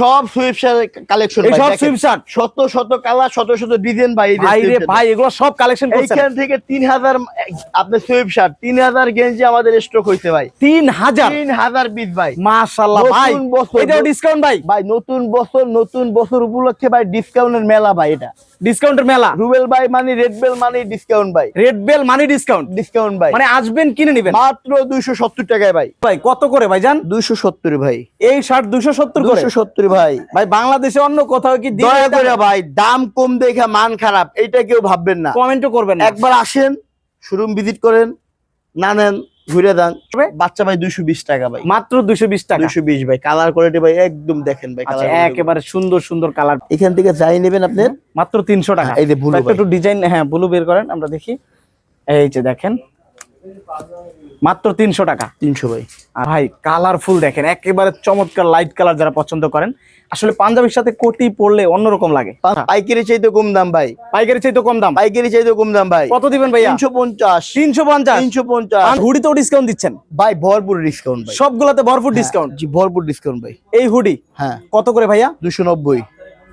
সব সুইপসার কালেকশন এই সব সুইপসার শত শত কালার শত শত ডিজাইন ভাই ভাই রে ভাই এগুলো সব কালেকশন করছেন। এইখান থেকে তিন হাজার আপনার সুইপ শার্ট তিন হাজার গেঞ্জি আমাদের স্টক হইছে ভাই। তিন হাজার? তিন হাজার পিস ভাই। মাশাআল্লাহ ভাই এটা ডিসকাউন্ট ভাই? ভাই নতুন বছর নতুন বছর উপলক্ষে ভাই ডিসকাউন্টের মেলা ভাই এটা। ডিসকাউন্টের মেলা। রুবেল ভাই মানে রেড বেল মানে ডিসকাউন্ট ভাই রেড বেল মানি ডিসকাউন্ট ডিসকাউন্ট ভাই মানে আসবেন কিনে নেবেন। মাত্র দুইশো সত্তর টাকায় ভাই। ভাই কত করে ভাই জান দুইশো সত্তর ভাই। এই শার্ট দুইশো সত্তর দুইশো সত্তর ভাই। ভাই বাংলাদেশে অন্য কোথাও কি দয়া করে ভাই দাম কম দেখে মান খারাপ। এটা কেউ ভাববেন না। কমেন্টও করবেন একবার আসেন শোরুম ভিজিট করেন না নেন। ঘুরে দেন। বাচ্চা ভাই দুইশো বিশ টাকা ভাই। মাত্র দুশো বিশ টাকা। দুইশো বিশ ভাই কালার কোয়ালিটি ভাই একদম দেখেন ভাই আচ্ছা একেবারে সুন্দর সুন্দর কালার এখান থেকে যাই নেবেন আপনার মাত্র তিনশো টাকা। এই যে একটা একটু ডিজাইন হ্যাঁ ব্লু বের করেন আমরা দেখি। এই যে দেখেন। মাত্র তিনশো টাকা। তিনশো ভাই। আর ভাই কালারফুল দেখেন একেবারে চমৎকার লাইট কালার যারা পছন্দ করেন। আসলে পাঞ্জাবির সাথে কোটি পরলে অন্যরকম লাগে। পাইকারি চাইতে কম দাম ভাই। পাইকারি চাইতে কম দাম? পাইকারি চাইতে কম দাম ভাই। কত দিবেন ভাই তিনশো পঞ্চাশ। তিনশো পঞ্চাশ? তিনশো পঞ্চাশ। হুডিতেও ডিসকাউন্ট দিচ্ছেন? ভাই ভরপুর ডিসকাউন্ট সবগুলাতে ভরপুর ডিসকাউন্ট জি ভরপুর ডিসকাউন্ট ভাই। এই হুডি হ্যাঁ। কত করে ভাইয়া? দুশো নব্বই।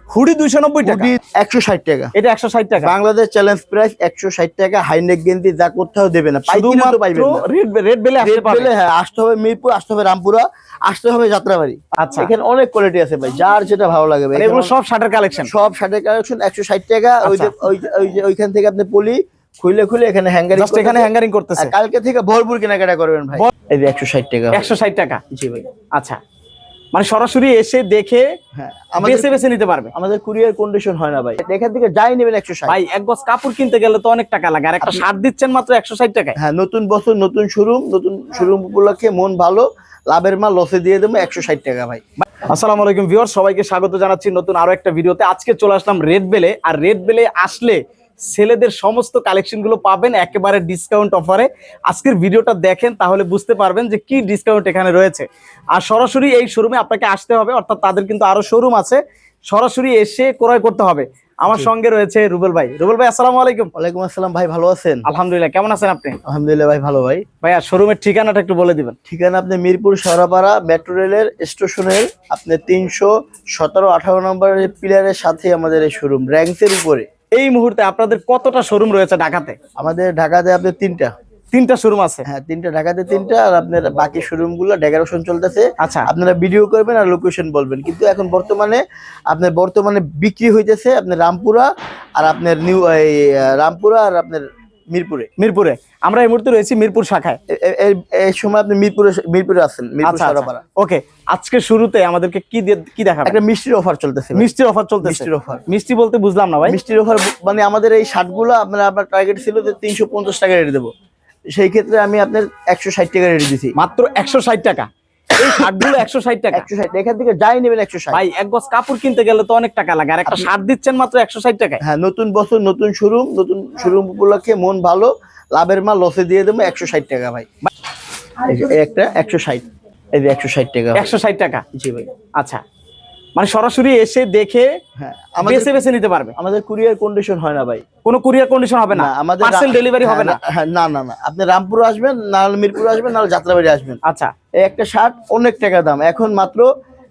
হুডি দুইশো নব্বই টাকা। একশো ষাট টাকা। এটা একশো ষাট টাকা। বাংলাদেশ চ্যালেঞ্জ প্রাইস একশো ষাট টাকা হাইনেক গেঞ্জি যা কোথাও দেবে না। পাইকারি তো পাইবেন না। রেড রেড বেলে আসতে পারবে হ্যাঁ আসতে হবে মিরপুর আসতে হবে রামপুরা আসতে হবে যাত্রাবাড়ি। আচ্ছা। এখানে অনেক কোয়ালিটি আছে ভাই যার যেটা ভালো লাগে ভাই। মানে এগুলো সব শার্টের কালেকশন সব শার্টের কালেকশন একশো ষাট টাকা ওই যে আচ্ছা। ওই যে- ওই যে ওইখান থেকে আপনি পলি খুলে খুলে এখানে হ্যাঙ্গারিং জাস্ট এখানে হ্যাঙ্গারিং করতেছে। কালকে থেকে ভরপুর কেনাকাটা করবেন ভাই। এই যে একশো ষাট টাকা। একশো ষাট টাকা? জি ভাই। আচ্ছা। মানে সরাসরি এসে দেখে হ্যাঁ বেছে বেছে নিতে পারবে। আমাদের কুরিয়ার কন্ডিশন হয় না ভাই। এখান থেকে যাই নেবেন একশো ষাট। ভাই এক গজ কাপড় কিনতে গেলে তো অনেক টাকা লাগে আর একটা শার্ট দিচ্ছেন মাত্র একশো ষাট টাকায়। হ্যাঁ নতুন বছর নতুন শোরুম নতুন শোরুম উপলক্ষে মন ভালো লাভের মাল লসে দিয়ে দেবো একশো ষাট টাকা ভাই। আসসালামু আলাইকুম ভিউয়ার সবাইকে স্বাগত জানাচ্ছি নতুন আরও একটা ভিডিওতে। আজকে চলে আসলাম রেড বেলে আর রেড বেলে আসলে ছেলেদের সমস্ত কালেকশনগুলো পাবেন একেবারে ডিসকাউন্ট অফারে আজকের ভিডিওটা দেখেন তাহলে বুঝতে পারবেন যে কি ডিসকাউন্ট এখানে রয়েছে। আর সরাসরি এই শোরুমে আপনাকে আসতে হবে অর্থাৎ তাদের কিন্তু আরও শোরুম আছে। সরাসরি এসে ক্রয় করতে হবে। আমার সঙ্গে রয়েছে রুবেল ভাই। রুবেল ভাই আসসালামু আলাইকুম। ওয়ালাইকুম আসসালাম ভাই ভালো আছেন? আলহামদুলিল্লাহ কেমন আছেন আপনি? আলহামদুলিল্লাহ ভাই ভালো ভাই। ভাইয়া শোরুমের ঠিকানাটা একটু বলে দিবেন। ঠিকানা আপনি মিরপুর সরাপাড়া মেট্রো রেলের স্টেশনের আপনি তিনশো সতেরো আঠারো নম্বরের পিলারের সাথে আমাদের এই শোরুম র্যাঙ্কসের উপরে। এই মুহূর্তে আপনাদের কতটা শোরুম রয়েছে ঢাকাতে? আমাদের ঢাকাতে আপনার তিনটা। তিনটা শোরুম আছে? হ্যাঁ তিনটা ঢাকাতে তিনটা আর আপনার বাকি শোরুমগুলো ডেকোরেশন চলতেছে। আচ্ছা। আপনারা ভিডিও করবেন আর লোকেশন বলবেন। কিন্তু এখন বর্তমানে আপনার বর্তমানে বিক্রি হইতেছে আপনার রামপুরা আর আপনার নিউ এই রামপুরা আর আপনার মিরপুরে মিরপুরে। আমরা এই মুহূর্তে রয়েছি মিরপুর শাখায়। এই- সময় আপনি মিরপুরে মিরপুরে আছেন আচ্ছা সরাপাড়া। ওকে আজকে শুরুতে আমাদেরকে কি কি দেখাবেন? একটা মিষ্টির অফার চলতেছে মিষ্টির অফার চলতেছে। মিষ্টির অফার। মিষ্টি বলতে বুঝলাম না ভাই। মিষ্টির অফার মানে আমাদের এই শার্টগুলো আপনার আপনার টার্গেট ছিল যে তিনশো পঞ্চাশ টাকা রেট দেবো। সেই ক্ষেত্রে আমি আপনার একশো ষাট টাকা রেট দিছি। মাত্র একশো ষাট টাকা। এই শার্টগুলো একশো ষাট টাকা। একশো ষাট এখান থেকে যাই নেবেন একশো ষাট। ভাই এক গজ কাপড় কিনতে গেলে তো অনেক টাকা লাগে। আর একটা শার্ট দিচ্ছেন মাত্র একশো ষাট টাকায়। হ্যাঁ নতুন বছর নতুন শোরুম নতুন শোরুম উপলক্ষে মন ভালো লাভের মাল লসে দিয়ে দেবো একশো ষাট টাকা ভাই। একটা একশো ষাট। এই যে একশো ষাট টাকা একশো ষাট টাকা। জি ভাই। আচ্ছা মানে সরাসরি এসে দেখে হ্যাঁ বেছে বেছে নিতে পারবে। আমাদের কুরিয়ার কন্ডিশন হয় না ভাই। কোনো কুরিয়ার কন্ডিশন হবে না। না আমাদের পার্সেল ডেলিভারি হবে না। হ্যাঁ না না না। আপনি রামপুর আসবেন নাহলে মিরপুর আসবেন নাহলে যাত্রাবাড়ি আসবেন। আচ্ছা। এই একটা শার্ট অনেক টাকা দাম এখন মাত্র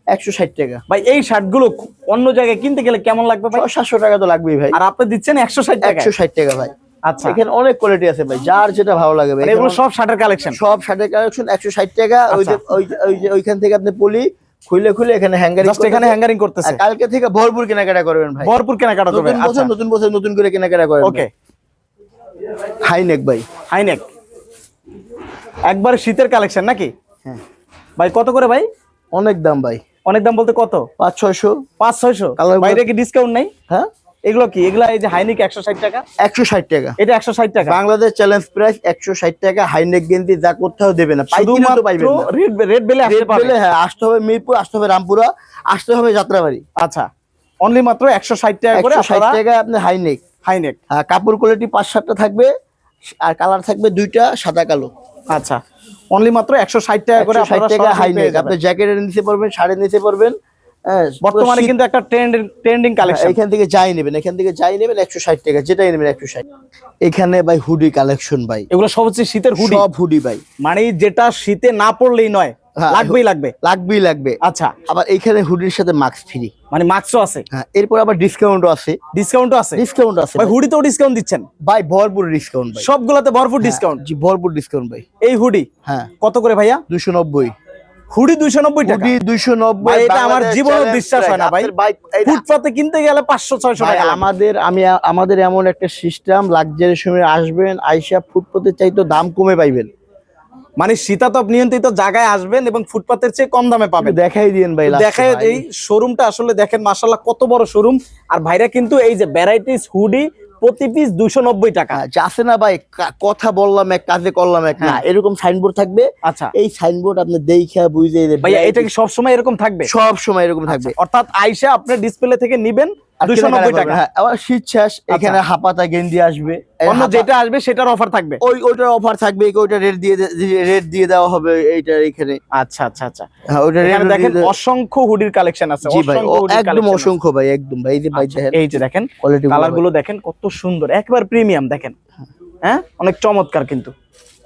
একশো ষাট টাকা। ভাই এই শার্টগুলো অন্য জায়গায় কিনতে গেলে কেমন লাগবে ভাই? সাতশো টাকা তো লাগবেই ভাই। আর আপনি দিচ্ছেন একশো ষাট একশো ষাট টাকা ভাই। আচ্ছা। এখানে অনেক কোয়ালিটি আছে ভাই যার যেটা ভালো লাগে ভাই। মানে এগুলো সব শার্টের কালেকশন সব শার্টের কালেকশন একশো ষাট টাকা আচ্ছা। ওই যে ওইখান থেকে আপনি পলি খুলে খুলে এখানে হ্যাঙ্গারিং জাস্ট এখানে হ্যাঙ্গারিং করতেছে। কালকে থেকে ভরপুর কেনাকাটা করবেন ভাই। ভরপুর কেনাকাটা করবেন নতুন নতুন বছর নতুন করে কেনাকাটা করবেন ওকে হাই নেক ভাই। হাই নেক একবার শীতের কালেকশন নাকি? হ্যাঁ। ভাই কত করে ভাই? অনেক দাম ভাই। অনেক দাম বলতে কত? পাঁচ ছয়শো। পাঁচ ছয়শো। বাইরে কি ডিসকাউন্ট নাই? হ্যাঁ? এগুলো কি? এগুলো এই যে হাইনিক একশো ষাট টাকা? একশো ষাট টাকা। এটা একশো ষাট টাকা? বাংলাদেশ চ্যালেঞ্জ প্রাইস একশো ষাট টাকা। হাইনেক গেঞ্জি যা কোথাও দেবে না। রেড রেড বেলে হ্যাঁ আসতে হবে মিরপুর আসতে হবে রামপুরা আসতে হবে যাত্রাবাড়ি। আচ্ছা। অনলি মাত্র একশো ষাট টাকা করে ষাট আপনারা টাকা আপনি হাইনেক হাইনেক হ্যাঁ কাপড় কোয়ালিটি পাঁচ সাতটা থাকবে আর কালার থাকবে দুইটা সাদা কালো। আচ্ছা। অনলি মাত্র একশো ষাট টাকা করে ষাট টাকা হাইনেক আপনি জ্যাকেটের নিতে পারবেন শাড়ি নিতে পারবেন বর্তমানে কিন্তু একটা ট্রেন্ড ট্রেন্ডিং কালেকশন এখান থেকে যাই নেবেন এখান থেকে যাই নেবেন একশো ষাট টাকা যেটাই নেবেন একশো ষাট। এখানে ভাই হুডি কালেকশন ভাই। এগুলো সব হচ্ছে শীতের হুডি সব হুডি ভাই। মানে যেটা শীতে না পড়লেই নয় হ্যাঁ, লাগবেই লাগবে। লাগবেই লাগবে। আচ্ছা। আবার এইখানে হুডির সাথে মাস্ক ফ্রি মানে মার্কসও আছে। হ্যাঁ এরপর আবার ডিসকাউন্টও আছে। ডিসকাউন্টও আছে। ডিসকাউন্ট আছে ভাই হুডিতেও ডিসকাউন্ট দিচ্ছেন? ভাই ভরপুর ডিসকাউন্ট ভাই। সবগুলাতে ভরপুর হ্যাঁ, ডিসকাউন্ট জি ভরপুর ডিসকাউন্ট ভাই। এই হুডি হ্যাঁ। কত করে ভাইয়া? দুশো নব্বই। হুডি দুইশো নব্বই টাকা। হুডি দুশো নব্বই এটা আমার জীবনেও বিশ্বাস হয় না, ভাই। ভাই ফুটপাতে কিনতে গেলে পাঁচশো ছয়শো টাকা আমাদের আমি আমাদের এমন একটা সিস্টেম লাক্সারি সময় আসবেন আইসা ফুটপাতে চাইতো দাম কমে পাইবেন। মানে শীতাতপ নিয়ন্ত্রিত জায়গায় আসবেন এবং ফুটপাতের চেয়ে কম দামে পাবেন। দেখাই দিন ভাই দেখাই এই শোরুমটা আসলে দেখেন মাসাল্লাহ কত বড় শোরুম আর ভাইরা কিন্তু এই যে ভ্যারাইটিস হুডি প্রতি পিস দুশো নব্বই টাকা। হ্যাঁ, আছে না ভাই? কথা বললাম এক কাজে করলাম এক। না হ্যাঁ। এরকম সাইনবোর্ড থাকবে? আচ্ছা। এই সাইনবোর্ড আপনি দেখা বুঝে ভাইয়া এটা কি সবসময় এরকম থাকবে? সবসময় এরকম থাকবে। অর্থাৎ আইসা আপনার ডিসপ্লে থেকে নিবেন টাকা। হ্যাঁ আবার শীত শেষ এখানে হাপাতা আসবে। অন্য যেটা আসবে সেটার অফার থাকবে? ওই অফার থাকবে ওইটা রেট দিয়ে রেট দিয়ে দেওয়া হবে এইটা এখানে। আচ্ছা আচ্ছা আচ্ছা। হ্যাঁ এখানে দেখেন অসংখ্য হুডির কালেকশন আছে জি ভাই অসংখ্য একদম অসংখ্য ভাই একদম ভাই এই যে ভাই আচ্ছা, দেখেন এই যে দেখেন কোয়ালিটি কালারগুলো দেখেন কত সুন্দর একবার প্রিমিয়াম দেখেন হ্যাঁ? অনেক চমৎকার কিন্তু।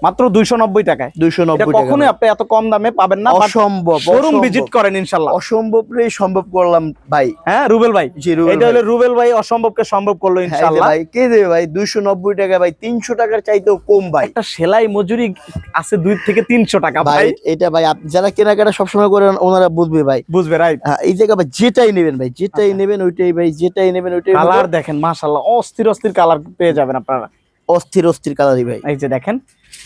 মাত্র দুইশো নব্বই টাকায় দুইশো নব্বই কখনোই আপনি এত কম দামে পাবেন না অসম্ভব শোরুম ভিজিট করেন ইনশাল্লাহ। অসম্ভব রে সম্ভব করলাম ভাই। হ্যাঁ রুবেল ভাই। এটা। হলো রুবেল ভাই অসম্ভবকে সম্ভব করল হ্যাঁ, ইনশাল্লাহ। ভাই কে দেবে ভাই? দুইশো নব্বই টাকা ভাই তিনশো টাকার চাইতেও কম ভাই। একটা সেলাই মজুরি আছে দুই থেকে তিনশো টাকা ভাই এটা ভাই যারা কেনাকাটা সবসময় করেন ওনারা বুঝবে ভাই। বুঝবে রাইট হ্যাঁ, এই জায়গা ভাই যেটাই নেবেন ভাই যেটাই নেবেন ওইটাই ভাই যেটাই নেবেন ওইটাই কালার কালার দেখেন মাশাল্লাহ অস্থির অস্থির কালার পেয়ে যাবেন আপনারা। অস্থির অস্থির কালারই ভাই। এই যে দেখেন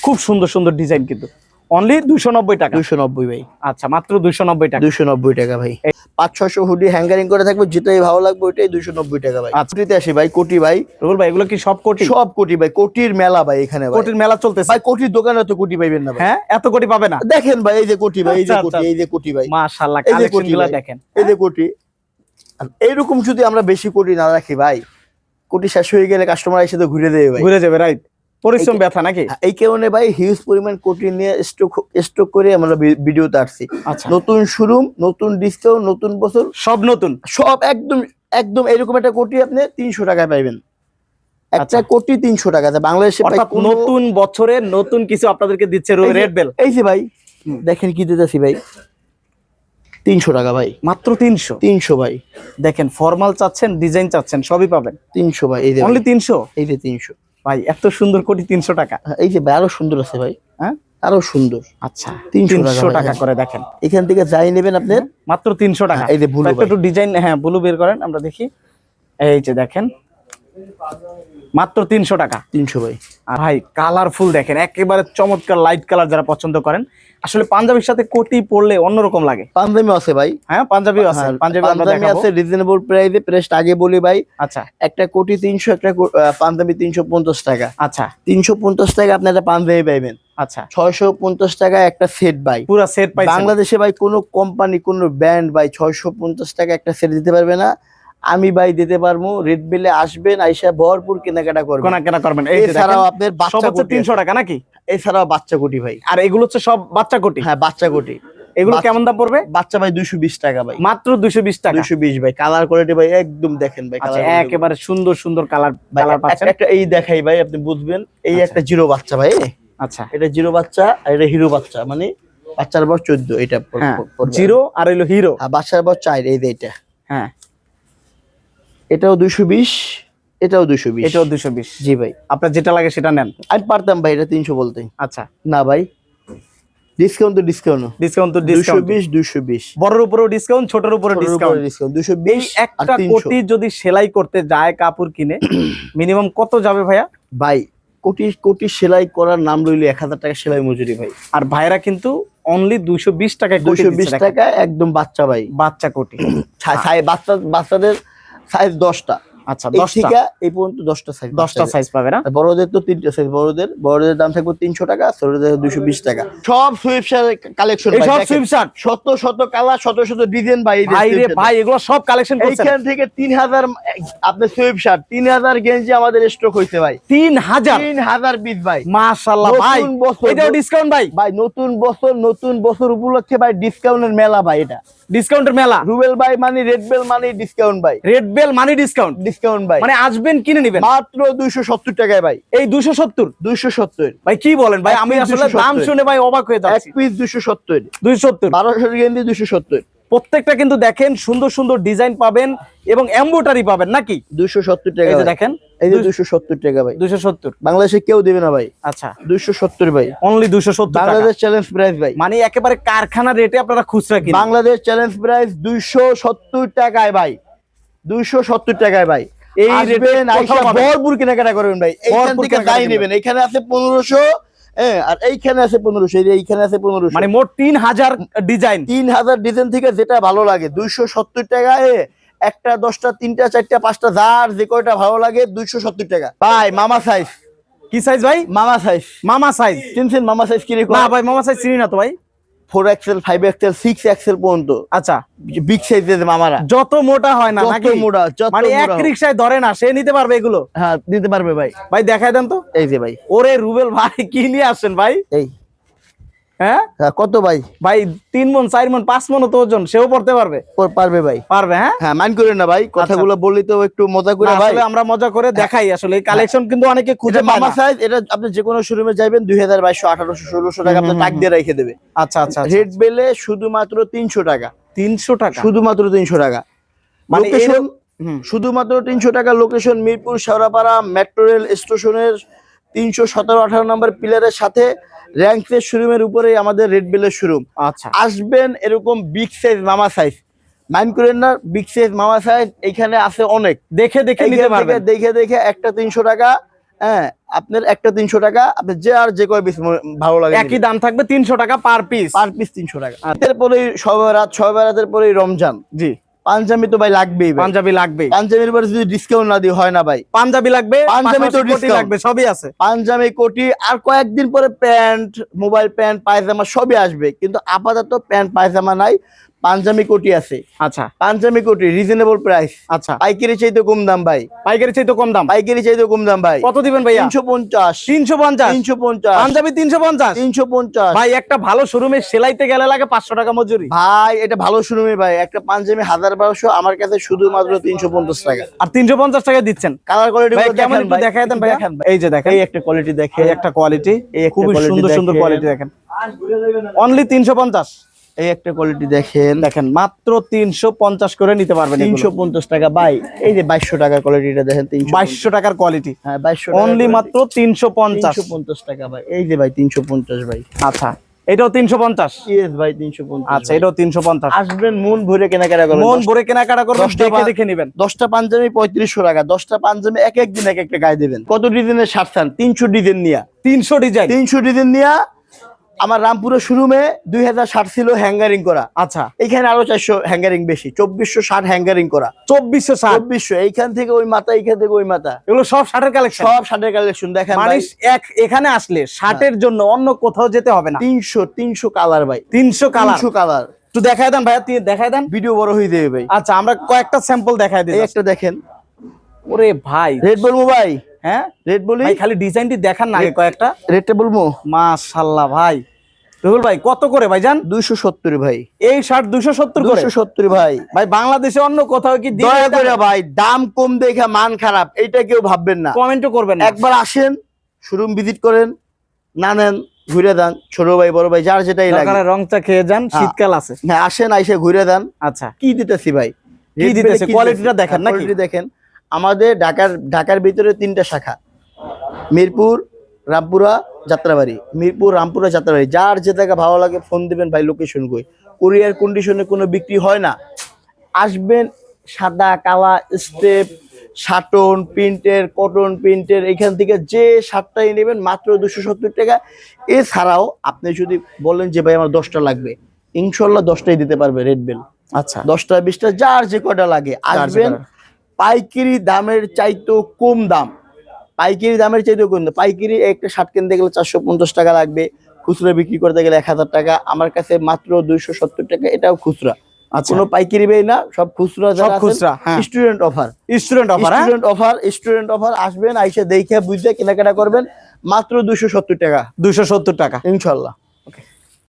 খুব সুন্দর সুন্দর ডিজাইন কিন্তু। অনলি দুইশো নব্বই টাকা। দুইশো নব্বই ভাই। আচ্ছা মাত্র দুইশো নব্বই টাকা। দুইশো নব্বই টাকা ভাই। পাঁচ ছশো হুডি হ্যাঙ্গারিং করে থাকবে যেটাই ভালো লাগবে ওইটাই দুইশো নব্বই টাকা ভাই। আচ্ছা। কোটিতে আসি ভাই কোটি ভাই। রুবেল ভাই এগুলো কি সব কোটি? সব কোটি ভাই কোটির মেলা ভাই এখানে কোটির মেলা চলতেছে। ভাই কোটির দোকানে এত কোটি পাইবেন না হ্যাঁ? এত কোটি পাবে না? দেখেন ভাই এই যে কোটি ভাই এই যে আচ্ছা, কোটি আচ্ছা। এই যে কোটি ভাই। মাশাল্লাহ এই যে কালেকশন কোটি গুলো দেখেন। এই যে কোটি। এইরকম যদি আমরা বেশি কোটি না রাখি ভাই কোটি শেষ হয়ে গেলে কাস্টমার এসে তো ঘুরে দেবে ভাই। ঘুরে যাবে রাইট পরিশ্রম ব্যথা নাকি? এই কারণে ভাই হিউজ পরিমাণ কোটি নিয়ে স্টক স্টক করে আমরা ভি- ভিডিওতে আসছি। আচ্ছা। নতুন শোরুম নতুন ডিসকাউন্ট নতুন বছর। সব নতুন? সব একদম একদম এরকম একটা কোটি আপনি তিনশো টাকায় পাইবেন। একটা আচ্ছা। কোটি তিনশো টাকা বাংলাদেশে নতুন বছরে নতুন কিছু আপনাদেরকে দিচ্ছে রেড বেল এই যে ভাই দেখেন কি দিতেছি ভাই। তিনশো টাকা ভাই। মাত্র তিনশো? তিনশো ভাই। দেখেন ফর্মাল চাচ্ছেন ডিজাইন চাচ্ছেন সবই পাবেন। তিনশো ভাই এই যে অনলি তিনশো? এই যে তিনশো। ভাই এত সুন্দর কোটি তিনশো টাকা। এই যে ভাই আরও সুন্দর আছে ভাই। হ্যাঁ? আরও সুন্দর। আচ্ছা 300 তিনশো টাকা হ্যাঁ। করে দেখেন। এখান থেকে যাই নেবেন আপনার। মাত্র তিনশো টাকা। হ্যাঁ, এই যে ভাই। একটু ডিজাইন হ্যাঁ ব্লু বের করেন আমরা দেখি। এই যে দেখেন। মাত্র তিনশো টাকা। তিনশো ভাই। আর ভাই কালারফুল দেখেন একেবারে চমৎকার লাইট কালার যারা পছন্দ করেন। আসলে পাঞ্জাবির সাথে কোটি পরলে অন্যরকম লাগে। পাঞ্জাবি আছে ভাই। হ্যাঁ পাঞ্জাবি আছে। পাঞ্জাবি আছে রিজনেবল প্রাইসে প্রেসটা আগে বলি ভাই। আচ্ছা। একটা কোটি তিনশো একটা পাঞ্জাবি তিনশো পঞ্চাশ টাকা। আচ্ছা। তিনশো পঞ্চাশ টাকা আপনি একটা পাঞ্জাবি পাইবেন। আচ্ছা। ছয়শো পঞ্চাশ টাকা একটা সেট ভাই। পুরো সেট পাইছেন। বাংলাদেশে ভাই কোনো কোম্পানি কোনো ব্র্যান্ড ভাই ছয়শো পঞ্চাশ টাকা একটা সেট দিতে পারবে না। আমি ভাই দিতে পারব রেড বিলে আসবেন আইসা ভরপুর কেনাকাটা করবেন। কোনা কেনা করবেন এছাড়াও আপনার বাচ্চা হচ্ছে তিনশো টাকা নাকি? এছাড়াও বাচ্চা কোটি ভাই। আর এগুলো হচ্ছে সব বাচ্চা কোটি? হ্যাঁ বাচ্চা কোটি। এগুলো কেমন দাম পড়বে? বাচ্চা ভাই দুইশো বিশ টাকা ভাই। মাত্র দুইশো বিশ টাকা? দুইশো বিশ ভাই। কালার কোয়ালিটি ভাই একদম দেখেন ভাই আচ্ছা একেবারে সুন্দর সুন্দর কালার কালার পাচ্ছেন। একটা এই দেখাই ভাই আপনি বুঝবেন। এই আচ্ছা। একটা জিরো বাচ্চা ভাই। আচ্ছা। এটা জিরো বাচ্চা আর এটা হিরো বাচ্চা মানে বাচ্চার বয়স চোদ্দ এটা হ্যাঁ। জিরো আর হইল হিরো। আর বাচ্চার বয়স চার এই যে এটা। হ্যাঁ। এটাও দুইশো বিশ এটাও দুইশো বিশ। এটাও দুশো বিশ। জি ভাই আপনার যেটা লাগে সেটা নেন। আমি পারতাম ভাই এটা তিনশো বলতে। আচ্ছা। না ভাই ডিসকাউন্ট তো ডিসকাউন্ট ডিসকাউন্ট তো ডিসকাউন্ট বিশ দুইশো বিশ। বড়র উপরেও ডিসকাউন্ট ছোটর উপরে ডিসকাউন্ট ডিসকাউন্ট দুইশো এই বিশ আর একটা কোটি যদি সেলাই করতে যায় কাপড় কিনে মিনিমাম কত যাবে ভাইয়া? ভাই কোটি কোটি সেলাই করার নাম লইলে এক হাজার টাকা সেলাই মজুরি ভাই। আর ভাইরা কিন্তু অনলি দুইশো বিশ টাকায় কোটি দুইশো বিশ। টাকা একদম বাচ্চা ভাই। বাচ্চা কোটি। বাচ্চা বাচ্চাদের সাইজ দশটা। আচ্ছা এই থেকে এই পর্যন্ত দশটা সাইজ দশটা সাইজ পাবে না? বড়দের তো তিনটা সাইজ বড়দের বড়দের দাম থাকবে তিনশো টাকা ছোটদের দুশো বিশ টাকা। সব সুইপসার কালেকশন সব সুইপ শার্ট শত শত কালার শত শত ডিজাইন ভাই এই যে ভাই রে sweep shirt এ। ভাই এগুলো সব কালেকশন এইখান থেকে তিন হাজার আপনার সুইপ শার্ট তিন হাজার গেঞ্জি আমাদের স্টক হয়েছে ভাই। তিন হাজার? তিন হাজার পিস ভাই। মাশাল্লাহ ভাই নতুন বছর, এটাও ডিসকাউন্ট ভাই? ভাই নতুন বছর নতুন বছর উপলক্ষে ভাই ডিসকাউন্টের মেলা ভাই এটা। ডিসকাউন্টের মেলা? রুবেল ভাই মানে রেড বেল মানে ডিসকাউন্ট ভাই। রেড বেল মানি ডিসকাউন্ট ডিসকাউন্ট ভাই। মানে আসবেন কিনে নিবেন। মাত্র দুইশো সত্তর টাকায় ভাই। এই দুশো সত্তর? দুইশো সত্তর। ভাই কি বলেন ভাই? আমি আসলে 270 দাম শুনে ভাই অবাক হয়ে এক পিস দুইশো সত্তর। দুইশো সত্তর। বারোশো গেন্দি দুইশো সত্তর। প্রত্যেকটা কিন্তু দেখেন সুন্দর সুন্দর ডিজাইন পাবেন এবং এম্বোটারি পাবেন নাকি? দুইশো সত্তর টাকা এই যে দেখেন এই যে দুইশো সত্তর টাকা ভাই। দুইশো সত্তর। বাংলাদেশে কেউ দেবে না ভাই। আচ্ছা। দুইশো সত্তর ভাই। অনলি দুইশো সত্তর বাংলাদেশ চ্যালেঞ্জ প্রাইস ভাই। মানে একেবারে কারখানা রেটে আপনারা খুচরা কিনেন। বাংলাদেশ চ্যালেঞ্জ প্রাইস দুইশো সত্তর টাকায় ভাই। দুইশো সত্তর টাকায় ভাই। এই এই rate এ রেটে কোথাও পাবেন না। ভরপুর কেনাকাটা করবেন ভাই। এইখান থেকে কেনাকাটা নেবেন। এখানে আছে পনেরোশো আর এইখানে আছে পনেরোশো এইখানে আছে পনেরোশো। মানে মোট তিন হাজার ডিজাইন। তিন হাজার ডিজাইন থেকে যেটা ভালো লাগে দুইশো সত্তর টাকায় একটা দশটা তিনটা চারটা পাঁচটা যার যে কয়টা ভালো লাগে দুইশো সত্তর টাকা। ভাই মামা সাইজ কি সাইজ ভাই? মামা সাইজ মামা সাইজ চিনছেন মামা সাইজ কীরকম না ভাই মামা সাইজ চিনি না তো ভাই। Four XL five XL six XL পর্যন্ত। আচ্ছা। বিগ সাইজের মামারা। যত মোটা হয় না নাকি? মোটা, মানে এক রিক্সায় ধরে না সে নিতে পারবে এগুলো? হ্যাঁ নিতে পারবে ভাই। ভাই দেখাই দেন তো। এই যে ভাই। ওরে রুবেল ভাই কি নিয়ে আসছেন ভাই? এই। হ্যাঁ? হ্যাঁ, কত ভাই? ভাই তিন মন চার মন পাঁচ মন তো ওজন সেও পড়তে পারবে। পারবে ভাই। পারবে হ্যাঁ? হ্যাঁ মাইন্ড করেন না ভাই কথাগুলো বললি তো একটু মজা করে ভাই। আমরা মজা করে দেখাই আসলে এই কালেকশন কিন্তু অনেকে খুঁজে এটা মামা সাইজ এটা আপনি যে কোনো শোরুমে যাবেন দুই হাজার বাইশশো আঠারোশো ষোলোশো টাকা টাক দিয়ে রেখে দেবে। আচ্ছা আচ্ছা রেড বেলে শুধুমাত্র তিনশো টাকা। তিনশো টাকা? শুধুমাত্র তিনশো টাকা। মানে লোকেশন শুধুমাত্র তিনশো টাকা location Mirpur Shewrapara metro rail স্টেশনের তিনশো সতেরো আঠারো নম্বর পিলারের সাথে র্যাঙ্কের শোরুমের উপরেই আমাদের রেড বেলের শোরুম আচ্ছা। আসবেন এরকম বিগ সাইজ মামা সাইজ মাইন্ড করেন না বিগ সাইজ মামা সাইজ এখানে আছে অনেক। দেখে দেখে নিতে পারবেন। দেখে দেখে একটা তিনশো টাকা হ্যাঁ আপনার একটা তিনশো টাকা আপনি যে আর যে কয় পিস ভালো লাগে একই দাম থাকবে তিনশো টাকা পার পিস পার পিস তিনশো টাকা। এরপরেই সবে রাত সবে রাতের পরেই রমজান। জি। পাঞ্জাবি তো ভাই লাগবেই পাঞ্জাবি লাগবে পাঞ্জাবির উপরে যদি ডিসকাউন্ট না দিয়ে হয় না ভাই। পাঞ্জাবি লাগবে পাঞ্জাবি তো লাগবে সবই আছে। পাঞ্জাবি কোটি আর কয়েকদিন পরে প্যান্ট মোবাইল প্যান্ট পায়জামা সবই আসবে। কিন্তু আপাতত প্যান্ট পায়জামা নাই। পাঞ্জাবি কোটি আছে। আচ্ছা। পাঞ্জাবি কোটি রিজনেবল প্রাইস আচ্ছা। পাইকারি চাইতে কম দাম ভাই। পাইকারি চাইতে কম দাম? পাইকারি চাইতে কম দাম ভাই। কত দিবেন ভাই তিনশো পঞ্চাশ। তিনশো পঞ্চাশ? তিনশো পঞ্চাশ। পাঞ্জাবি তিনশো পঞ্চাশ? তিনশো পঞ্চাশ। ভাই একটা ভালো শোরুমে সেলাইতে গেলে লাগে পাঁচশো টাকা মজুরি। ভাই এটা ভালো শুনুমি ভাই। একটা পাঞ্জাবি হাজার বারোশো আমার কাছে শুধুমাত্র তিনশো পঞ্চাশ টাকা। আর তিনশো পঞ্চাশ টাকা দিচ্ছেন? কালার কোয়ালিটি ভাই কেমন দেখাই দেন ভাই। এই যে দেখেন। এই একটা কোয়ালিটি দেখে এই একটা কোয়ালিটি খুবই সুন্দর সুন্দর কোয়ালিটি দেখেন। অনলি তিনশো পঞ্চাশ? এই একটা কোয়ালিটি দেখেন। দেখেন মাত্র তিনশো পঞ্চাশ করে নিতে পারবেন তিনশো পঞ্চাশ টাকা ভাই এই যে বাইশশো টাকার কোয়ালিটিটা দেখেন বাইশশো টাকার কোয়ালিটি হ্যাঁ বাইশশো অনলি মাত্র তিনশো পঞ্চাশ। পঞ্চাশ টাকা ভাই এই যে ভাই তিনশো পঞ্চাশ ভাই। আচ্ছা এটাও তিনশো পঞ্চাশ? ইয়েস ভাই তিনশো পঞ্চাশ আচ্ছা এটাও তিনশো পঞ্চাশ। আসবেন মন ভরে কেনাকাটা করবেন। মন ভরে কেনাকাটা করবেন দেখে দেখে নেবেন। দশটা পাঞ্জাবি পঁয়ত্রিশশো টাকা দশটা পাঞ্জাবি এক এক দিন এক একটা গায়ে দেবেন। কত ডিজাইনের শার্ট চান? তিনশো ডিজাইন নিয়া। তিনশো ডিজাইন। তিনশো ডিজাইন নিয়া আমার রামপুরের শোরুমে দুই হাজার ষাট ছিল হ্যাঙ্গারিং করা। আচ্ছা। এখানে আরও চারশো হ্যাঙ্গারিং বেশি চব্বিশশো ষাট হ্যাঙ্গারিং করা। চব্বিশশো চব্বিশশো এইখান থেকে ওই মাথা এইখান থেকে ওই মাথা এগুলো সব ষাটের কালেকশন সব ষাটের কালেকশন দেখেন মানুষ এক এখানে আসলে ষাটের জন্য অন্য কোথাও যেতে হবে না। তিনশো তিনশো কালার ভাই। তিনশো কালার তিনশো কালার একটু দেখায় দেন ভাইয়া দেখায় দেন। ভিডিও বড় হয়ে যাবে ভাই। আচ্ছা আমরা কয়েকটা স্যাম্পল দেখায় দিই একটা দেখেন। ওরে ভাই। রেড বলব ভাই। হ্যাঁ? রেড বলি ভাই খালি ডিজাইনটি দেখান না আগে কয়েকটা। রেডটা বলব মাশাল্লাহ ভাই। রুহুল ভাই কত করে ভাই জান দুইশো সত্তর ভাই। এই শার্ট দুশো সত্তর করে? দুশো সত্তর ভাই। ভাই বাংলাদেশে অন্য কোথাও কি দয়া করে ভাই দাম কম দেখে মান খারাপ এটা কেউ ভাববেন না। কমেন্টও করবেন না। একবার আসেন শোরুম ভিজিট করেন না নেন ঘুরে দেন। ছোট ভাই বড় ভাই যার যেটাই লাগে। রংটা খেয়ে যান হ্যাঁ। শীতকাল আছে। হ্যাঁ আসেন আইসে ঘুরে দেন। আচ্ছা। কি দিতেছি ভাই? কি দিতেছে? Bell এ কি দেখেন হ্যাঁ, নাকি? দেখেন। আমাদের ঢাকার ঢাকার ভিতরে তিনটা শাখা। মিরপুর রামপুরা যাত্রাবাড়ি মিরপুর রামপুরা যাত্রাবাড়ি যার যে জায়গা ভালো লাগে ফোন দিবেন ভাই লোকেশন কই। কুরিয়ার কন্ডিশনে কোনো বিক্রি হয় না। আসবেন সাদা কালা স্টেপ সাটন প্রিন্টের কটন প্রিন্টের এখান থেকে যে শার্টটাই নেবেন মাত্র দুশো সত্তর টাকা। এছাড়াও আপনি যদি বলেন যে ভাই আমার দশটা লাগবে ইনশাল্লাহ দশটাই দিতে পারবে রেড বেল আচ্ছা। দশটা বিশটা যার যে কটা লাগে। আসবেন। পাইকারি দামের চাইতেও কম দাম। পাইকারি দামের চাইতেও দাম পাইকারি একটা শার্ট কিনতে গেলে চারশো পঞ্চাশ টাকা লাগবে খুচরা বিক্রি করতে গেলে এক হাজার টাকা। আমার কাছে মাত্র দুইশো সত্তর টাকা এটাও খুচরা। আচ্ছা। কোনো পাইকারি বেই না সব খুচরা সব খুচরা, হ্যাঁ। Student offer. স্টুডেন্ট অফার হ্যাঁ? স্টুডেন্ট অফার স্টুডেন্ট অফার আসবেন আইসে দেখে বুঝে কেনাকাটা করবেন। মাত্র দুইশো সত্তর টাকা। দুইশো সত্তর টাকা। ইনশাল্লাহ।